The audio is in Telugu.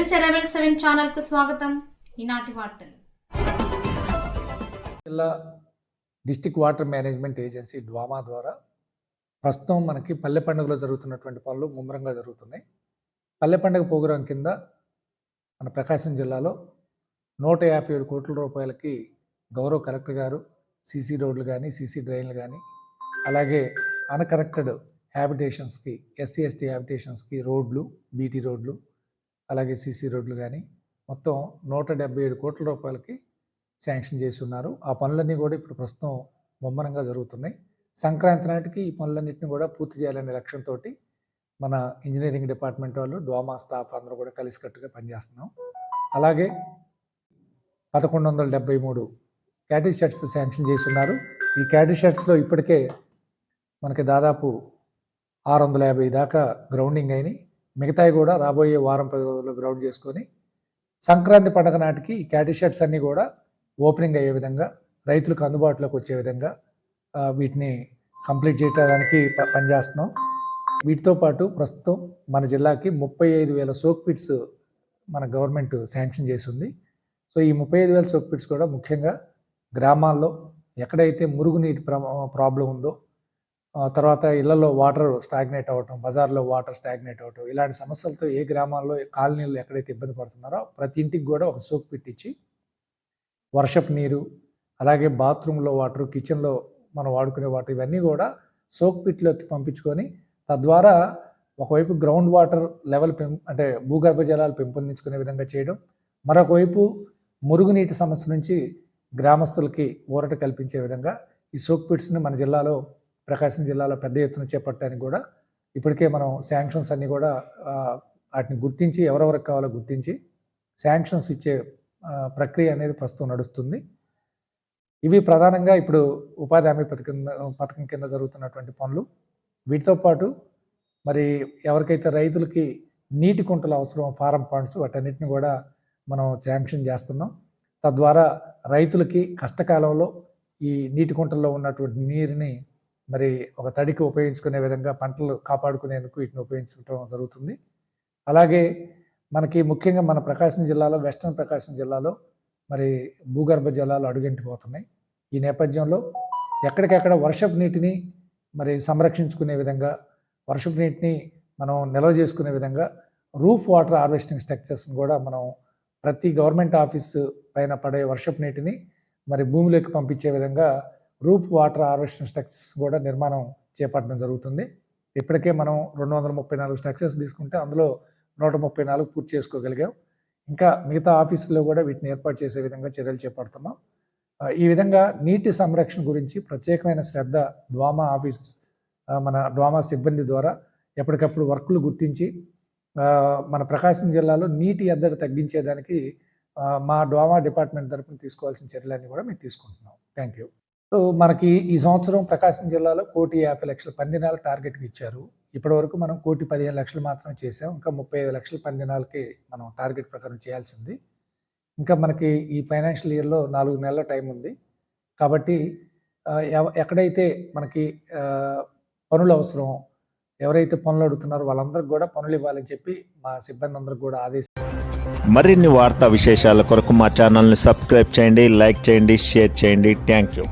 సెవెన్ ఛానల్కు స్వాగతం. ఈనాటి వార్తలు. జిల్లా district water management agency DWAMA ద్వారా ప్రస్తుతం మనకి పల్లె పండుగలో జరుగుతున్నటువంటి పనులు ముమ్మరంగా జరుగుతున్నాయి. పల్లె పండుగ ప్రోగ్రాం కింద మన ప్రకాశం జిల్లాలో నూట యాభై ఏడు కోట్ల రూపాయలకి గౌరవ కలెక్టర్ గారు సీసీ రోడ్లు కానీ సీసీ డ్రైన్లు కానీ అలాగే అన్కరెక్టెడ్ హ్యాబిటేషన్స్కి ఎస్సీ ఎస్టీ హ్యాబిటేషన్స్కి రోడ్లు బీటీ రోడ్లు అలాగే సీసీ రోడ్లు కానీ మొత్తం నూట డెబ్బై ఏడు కోట్ల రూపాయలకి శాంక్షన్ చేసి ఉన్నారు ఆ పనులన్నీ కూడా ఇప్పుడు ప్రస్తుతం ముమ్మరంగా జరుగుతున్నాయి. సంక్రాంతి నాటికి ఈ పనులన్నింటినీ కూడా పూర్తి చేయాలనే లక్ష్యంతో మన ఇంజనీరింగ్ డిపార్ట్మెంట్ వాళ్ళు డ్వామా స్టాఫ్ అందరూ కూడా కలిసికట్టుగా పనిచేస్తున్నాం. అలాగే పదకొండు వందల డెబ్బై మూడు క్యాడీ షర్ట్స్ శాంక్షన్ చేసి ఉన్నారు ఈ క్యాడీ షర్ట్స్లో ఇప్పటికే మనకి దాదాపు ఆరు వందల యాభై దాకా గ్రౌండింగ్ అయినాయి. మిగతాయి కూడా రాబోయే వారం పది రోజుల్లో గ్రౌండ్ చేసుకొని సంక్రాంతి పండుగ నాటికి ఈ క్యాటీ షర్ట్స్ అన్నీ కూడా ఓపెనింగ్ అయ్యే విధంగా రైతులకు అందుబాటులోకి వచ్చే విధంగా వీటిని కంప్లీట్ చేయడానికి ప- పనిచేస్తున్నాం. వీటితో పాటు ప్రస్తుతం మన జిల్లాకి ముప్పై ఐదు వేల సోక్ పిట్స్ మన గవర్నమెంట్ శాంక్షన్ చేసి ఉంది సో ఈ ముప్పై ఐదు వేల సోక్ పిట్స్ కూడా ముఖ్యంగా గ్రామాల్లో ఎక్కడైతే మురుగునీటి ప్రాబ్లం ఉందో తర్వాత ఇళ్ళలో వాటర్ స్టాగ్నేట్ అవ్వటం బజార్లో వాటర్ స్టాగ్నేట్ అవ్వటం ఇలాంటి సమస్యలతో ఏ గ్రామాల్లో కాలనీలు ఎక్కడైతే ఇబ్బంది పడుతున్నారో ప్రతి ఇంటికి కూడా ఒక సోక్ పెట్టించి వర్షపు నీరు అలాగే బాత్రూంలో వాటర్ కిచెన్లో మనం వాడుకునే వాటర్ ఇవన్నీ కూడా సోక్ పిట్లోకి పంపించుకొని తద్వారా ఒకవైపు గ్రౌండ్ వాటర్ లెవెల్ పెం అంటే భూగర్భ జలాలు పెంపొందించుకునే విధంగా చేయడం మరొకవైపు మురుగునీటి సమస్య నుంచి గ్రామస్తులకి ఊరట కల్పించే విధంగా ఈ సోక్ పిట్స్ని మన జిల్లాలో ప్రకాశం జిల్లాలో పెద్ద ఎత్తున చేపట్టడానికి కూడా ఇప్పటికే మనం శాంక్షన్స్ అన్నీ కూడా వాటిని గుర్తించి ఎవరెవరికి కావాలో గుర్తించి శాంక్షన్స్ ఇచ్చే ప్రక్రియ అనేది ప్రస్తుతం నడుస్తుంది. ఇవి ప్రధానంగా ఇప్పుడు ఉపాధి హామీ పథకం పథకం కింద జరుగుతున్నటువంటి పనులు. వీటితో పాటు మరి ఎవరికైతే రైతులకి నీటి కుంటలు అవసరం ఫారం పాయింట్స్ వాటన్నిటిని కూడా మనం శాంక్షన్ చేస్తున్నాం. తద్వారా రైతులకి కష్టకాలంలో ఈ నీటి కుంటల్లో ఉన్నటువంటి నీరుని మరి ఒక తడికి ఉపయోగించుకునే విధంగా పంటలు కాపాడుకునేందుకు వీటిని ఉపయోగించుకోవడం జరుగుతుంది. అలాగే మనకి ముఖ్యంగా మన ప్రకాశం జిల్లాలో వెస్ట్రన్ ప్రకాశం జిల్లాలో మరి భూగర్భ జలాలు అడుగంటిపోతున్నాయి. ఈ నేపథ్యంలో ఎక్కడికెక్కడ వర్షపు నీటిని మరి సంరక్షించుకునే విధంగా వర్షపు నీటిని మనం నిల్వ చేసుకునే విధంగా రూఫ్ వాటర్ హార్వెస్టింగ్ స్ట్రక్చర్స్ని కూడా మనం ప్రతి గవర్నమెంట్ ఆఫీస్ పైన పడే వర్షపు నీటిని మరి భూమిలోకి పంపించే విధంగా రూప్ వాటర్ హార్వెస్టింగ్ స్ట్రక్చర్స్ కూడా నిర్మాణం చేపట్టడం జరుగుతుంది. ఇప్పటికే మనం రెండు వందల ముప్పై నాలుగు స్ట్రక్చర్స్ తీసుకుంటే అందులో నూట ముప్పై నాలుగు పూర్తి చేసుకోగలిగాం. ఇంకా మిగతా ఆఫీసుల్లో కూడా వీటిని ఏర్పాటు చేసే విధంగా చర్యలు చేపడుతున్నాం. ఈ విధంగా నీటి సంరక్షణ గురించి ప్రత్యేకమైన శ్రద్ధ డ్వామా ఆఫీస్ మన డ్వామా సిబ్బంది ద్వారా ఎప్పటికప్పుడు వర్కులు గుర్తించి మన ప్రకాశం జిల్లాలో నీటి ఎద్దడి తగ్గించేదానికి మా డ్వామా డిపార్ట్మెంట్ తరఫున తీసుకోవాల్సిన చర్యలన్నీ కూడా మేము తీసుకుంటున్నాం. Thank you. మనకి ఈ సంవత్సరం ప్రకాశం జిల్లాలో కోటి యాభై లక్షల పందినాలు టార్గెట్కి ఇచ్చారు. ఇప్పటి వరకు మనం కోటి పదిహేను లక్షలు మాత్రమే చేసాం. ఇంకా ముప్పై ఐదు లక్షల పందినాలకి మనం టార్గెట్ ప్రకారం చేయాల్సింది ఇంకా మనకి ఈ ఫైనాన్షియల్ ఇయర్లో నాలుగు నెలల టైం ఉంది. కాబట్టి ఎవ- ఎక్కడైతే మనకి పనులు అవసరం ఎవరైతే పనులు అడుగుతున్నారో వాళ్ళందరికీ కూడా పనులు ఇవ్వాలని చెప్పి మా సిబ్బంది అందరికి కూడా ఆదేశం. మరిన్ని వార్తా విశేషాల కొరకు మా ఛానల్ని సబ్స్క్రైబ్ చేయండి లైక్ చేయండి షేర్ చేయండి. Thank you.